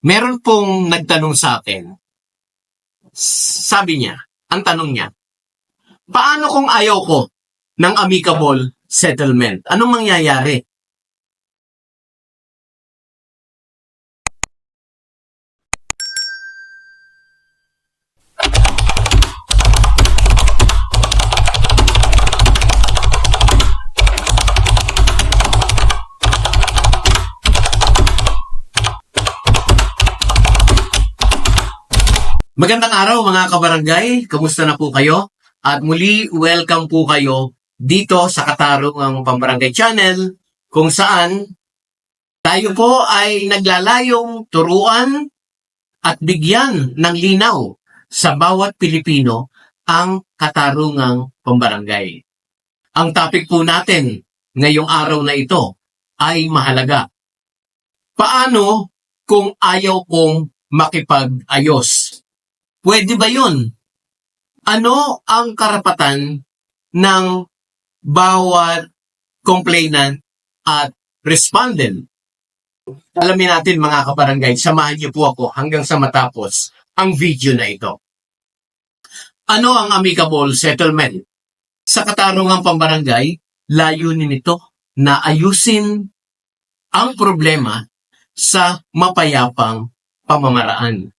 Meron pong nagtanong sa akin. Sabi niya, ang tanong niya, paano kung ayaw ko ng amicable settlement? Anong mangyayari? Magandang araw mga kabarangay, kamusta na po kayo? At muli, welcome po kayo dito sa Katarungang Pambarangay Channel kung saan tayo po ay naglalayong turuan at bigyan ng linaw sa bawat Pilipino ang Katarungang Pambarangay. Ang topic po natin ngayong araw na ito ay mahalaga. Paano kung ayaw kong makipag-ayos? Pwede ba yun? Ano ang karapatan ng bawat complainant at respondent? Alamin natin mga kabarangay, samahan niyo po ako hanggang sa matapos ang video na ito. Ano ang amicable settlement? Sa katarungang pambarangay, layunin nito na ayusin ang problema sa mapayapang pamamaraan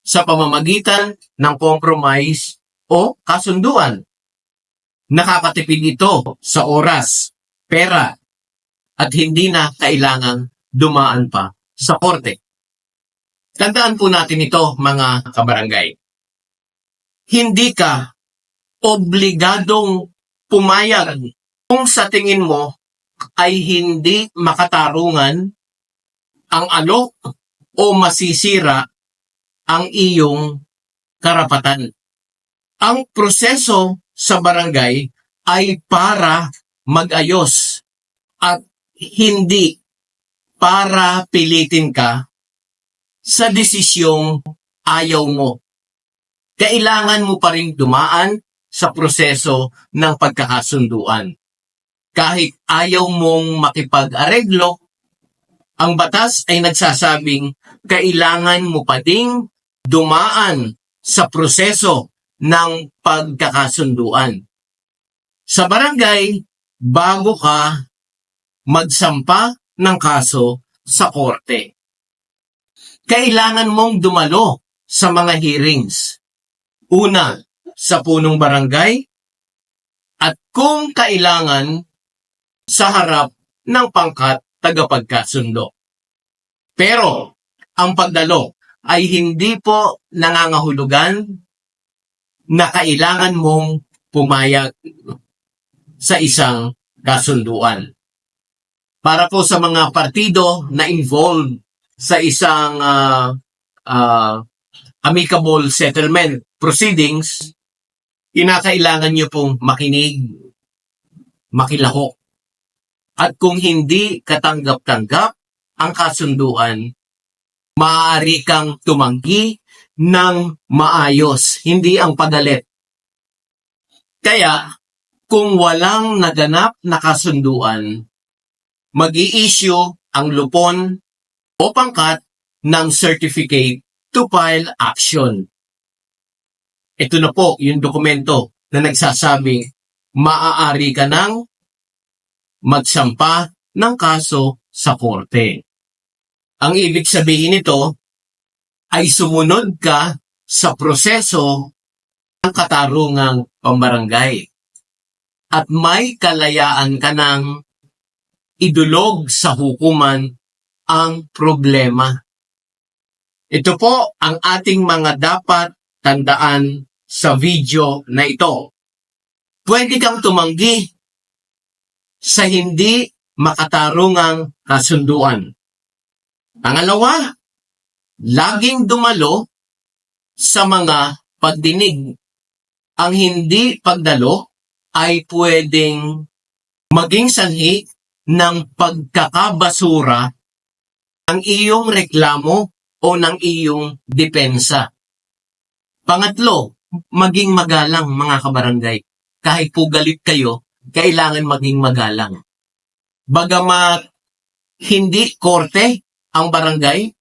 sa pamamagitan ng compromise o kasunduan. Nakakatipid ito sa oras, pera, at hindi na kailangang dumaan pa sa korte. Tandaan po natin ito, mga kabarangay. Hindi ka obligadong pumayag kung sa tingin mo ay hindi makatarungan ang alok o masisira ang iyong karapatan. Ang proseso sa barangay ay para mag-ayos at hindi para pilitin ka sa desisyong ayaw mo. Kailangan mo pa rin dumaan sa proseso ng pagkakasunduan. Kahit ayaw mong makipag-areglo, ang batas ay nagsasabing kailangan mo pa ding dumaan sa proseso ng pagkakasunduan. Sa barangay, bago ka magsampa ng kaso sa korte. Kailangan mong dumalo sa mga hearings. Una, sa punong barangay at kung kailangan sa harap ng pangkat tagapagkasundo. Pero ang pagdalo ay hindi po nangangahulugan na kailangan mong pumayag sa isang kasunduan. Para po sa mga partido na involved sa isang ah, ah, amicable settlement proceedings, kinakailangan nyo pong makinig, makilahok. At kung hindi katanggap-tanggap ang kasunduan, maaari kang tumanggi ng maayos, hindi ang pagalit. Kaya, kung walang naganap na kasunduan, mag issue ang lupon o pangkat ng certificate to file action. Ito na po yung dokumento na nagsasabing maaari ka ng magsampa ng kaso sa korte. Ang ibig sabihin nito ay sumunod ka sa proseso ng katarungang pambarangay at may kalayaan ka ng idulog sa hukuman ang problema. Ito po ang ating mga dapat tandaan sa video na ito. Pwede kang tumanggi sa hindi makatarungang kasunduan. Pangalawa, laging dumalo sa mga pagdinig. Ang hindi pagdalo ay pwedeng maging sanhi ng pagkakabasura ng iyong reklamo o ng iyong depensa. Pangatlo, maging magalang mga kabarangay. Kahit po galit kayo, kailangan maging magalang. Bagamat hindi korte ang barangay,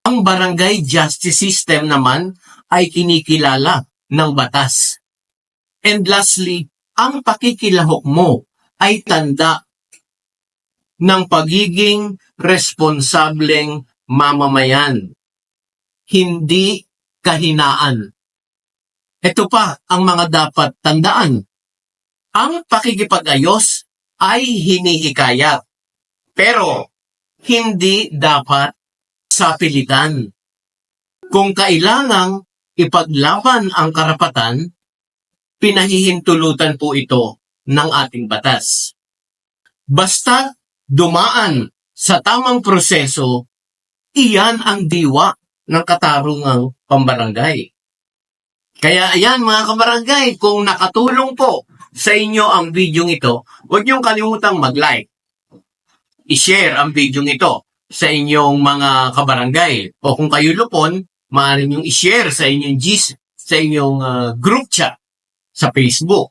Ang barangay justice system naman ay kinikilala ng batas. And lastly, ang pakikilahok mo ay tanda ng pagiging responsableng mamamayan. Hindi kahinaan. Ito pa ang mga dapat tandaan. Ang pakikipag-ayos ay hinihikayat. Pero, hindi dapat sa pilitan. Kung kailangang ipaglaban ang karapatan, pinahihintulutan po ito ng ating batas. Basta dumaan sa tamang proseso, iyan ang diwa ng katarungang pambarangay. Kaya ayan mga kabarangay, kung nakatulong po sa inyo ang video ito, huwag niyong kalimutang mag-like. I-share ang video ito sa inyong mga kabarangay. O kung kayo lupon, maaari niyong i-share sa inyong GIS, sa inyong ah, group chat sa Facebook.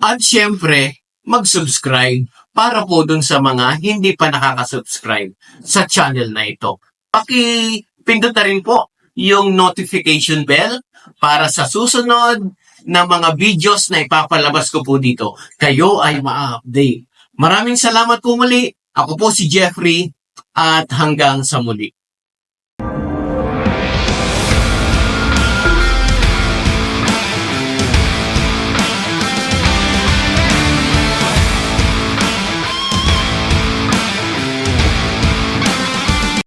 At syempre, mag-subscribe para po dun sa mga hindi pa nakaka-subscribe sa channel na ito. Paki-pindot na rin po yung notification bell para sa susunod na mga videos na ipapalabas ko po dito. Kayo ay ma-update. Maraming salamat po muli. Ako po si Jeffrey at hanggang sa muli.